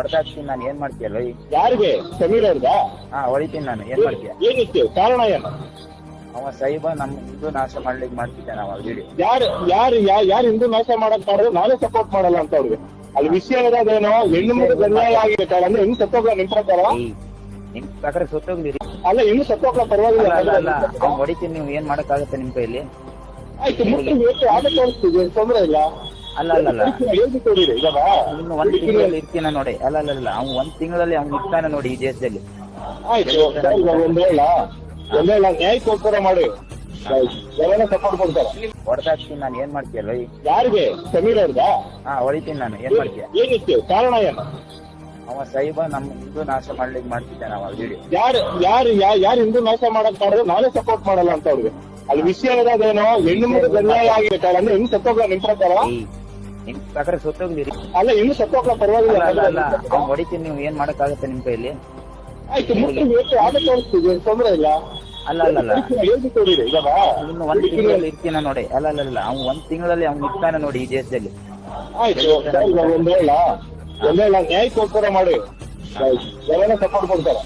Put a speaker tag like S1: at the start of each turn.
S1: ಹೊಡೆದಾಕ್ತೀನಿ ನಾನು ಏನ್ ಮಾಡ್ತೀಯಲ್ಲ
S2: ಯಾರಿಗೆ? ಸಮೀರ್ ಅವ್ರಿಗಾ
S1: ಹಾ ಹೊಡಿತೀನಿ ನಾನು ಏನ್ ಮಾಡ್ತೀಯ?
S2: ಏನಿತ್ತು? ಕಾರಣ ಏನು?
S1: ಅವ ಸೈಬ ನಮ್ ಹಿಂದೂ ನಾಶ ಮಾಡ್ಲಿಕ್ಕೆ ಮಾಡ್ತಿದ್ದೆ ನಾವ್ ವಿಡಿಯೋ
S2: ಯಾರು ಯಾರು ಯಾರು ಹಿಂದೂ ನಾಶ ಮಾಡಕ್ ಮಾಡಿದ್ರೆ ನಾನೇ ಸಪೋರ್ಟ್ ಮಾಡಲ್ಲ ಅಂತ ಅವ್ರಿಗೆ. ಅಲ್ಲಿ ವಿಷಯ ಇರೋದೇನೋ ಹೆಣ್ಣು ಮಗು ಅನ್ಯಾಯ ಆಗಿದೆ ಕಾರಣ ಅಂದ್ರೆ ಹೆಣ್ಣು ಸತ್ತೋಗ್ಲ ನಿಮ್ ಪ್ರಕಾರ
S1: ನಿಮ್ ಪ್ರಕಾರ ಸತ್ತೋಗ್ಲಿ
S2: ಅಲ್ಲ ಇನ್ನು ಸತ್ತೋಗ್ಲ ಪರವಾಗಿಲ್ಲ.
S1: ಅಲ್ಲ ಹೊಡಿತೀನಿ ನೀವು ಏನ್ ಮಾಡಕ್ಕಾಗತ್ತೆ ನಿಮ್ ಕೈಲಿ?
S2: ಆಯ್ತು ಮುಟ್ಟು ಆಗ ತೋರಿಸ್ತೀವಿ ತೊಂದ್ರೆ ಇಲ್ಲ.
S1: ಅಲ್ಲ ಅಲ್ಲ ಅಲ್ಲ. ಇನ್ನು ಒಂದ್ ತಿಂಗಳಲ್ಲಿ ಇರ್ತೀನ ನೋಡಿ. ಅಲ್ಲ ಅಲ್ಲ ಅಲ್ಲ ಅವ್ನು ಒಂದ್ ತಿಂಗಳಲ್ಲಿ ಅವ್ನು ಇರ್ತಾನೆ ನೋಡಿ ಈ ದೇಶದಲ್ಲಿ.
S2: ನ್ಯಾಯಕ್ಕೋಸ್ಕರ ಮಾಡಿ. ಎಲ್ಲ ಸಪೋರ್ಟ್ ಕೊಡ್ತಾರೆ?
S1: ಹೊಡೆದಾಕ್ತೀನಿ ನಾನು. ಏನ್ ಮಾಡ್ತೀಯಲ್ಲ
S2: ಯಾರಿಗೆ? ಸಮೀರ್ ಅವ್ರದಾ?
S1: ಹಾ ಹೊಡಿತೀನಿ ನಾನು. ಏನ್ ಮಾಡ್ತೀಯ?
S2: ಏನಿತ್ತು? ಕಾರಣ ಏನ?
S1: ಅವ ಸೈಬ ನಮ್ ಹಿಂದೂ ನಾಶ ಮಾಡ್ಲಿಕ್ಕೆ ಮಾಡ್ತಿದ್ದಾನೆ ನಾವು ವಿಡಿಯೋ
S2: ಯಾರು ಯಾರು ಯಾರು ಹಿಂದೂ ನಾಶ ಮಾಡಕ್ ಮಾಡಿದ್ರೆ ನಾನೇ ಸಪೋರ್ಟ್ ಮಾಡಲ್ಲ ಅಂತ ಅವ್ರಿಗೆ. ಅಲ್ಲಿ ವಿಷಯ ಇರೋದೇನೋ? ಹೆಣ್ಣು ಮಗು ಅನ್ಯಾಯ ಆಗಿರ್ತಾರೆ ಅಂದ್ರೆ ಹೆಂಗ್ ಸತ್ತೋಗ ನಿಮ್ ಪ್ರಕಾರ?
S1: ನಿಮ್ ಪ್ರಕಾರ ಸುತ್ತೋಗ್ಲಿರಿ
S2: ಅಲ್ಲ ಇನ್ನು ಸತ್ತೋಗ್ಲ ಪರವಾಗಿಲ್ಲ.
S1: ಅಲ್ಲ ಅಲ್ಲ ಅವ್ನ್ ಹೊಡಿತೀನಿ ನೀವು ಏನ್ ಮಾಡಕ್ಕಾಗತ್ತೆ ನಿಮ್ ಕೈಲಿ?
S2: ಆಯ್ತು ಮುಟ್ಟು ತೋರಿಸ್ತೀವಿ ತೊಂದ್ರೆ ಇಲ್ಲ.
S1: ಅಲ್ಲ ಅಲ್ಲ ಅಲ್ಲ.
S2: ಹೇಳ್ಬಿಟ್ಟು ಕೊಡಿರಿ ಈಗ ಬಾ.
S1: ಇನ್ನು ಒಂದ್ ತಿಂಗಳಲ್ಲಿ ಇರ್ತೀನ ನೋಡಿ. ಅಲ್ಲ ಅಲ್ಲ ಅಲ್ಲ ಅವ್ನು ಒಂದ್ ತಿಂಗಳಲ್ಲಿ ಅವ್ನು ಇರ್ತಾನೆ ನೋಡಿ ಈ ದೇಶದಲ್ಲಿ.
S2: ಆಯ್ತು ಈಗ ಒಂದ್ ಹೇಳ ಒಂದ್ ಹೇಳ ನ್ಯಾಯಕ್ಕೋಸ್ಕರ ಮಾಡಿ. ಸಪೋರ್ಟ್ ಕೊಡ್ತಾರೆ.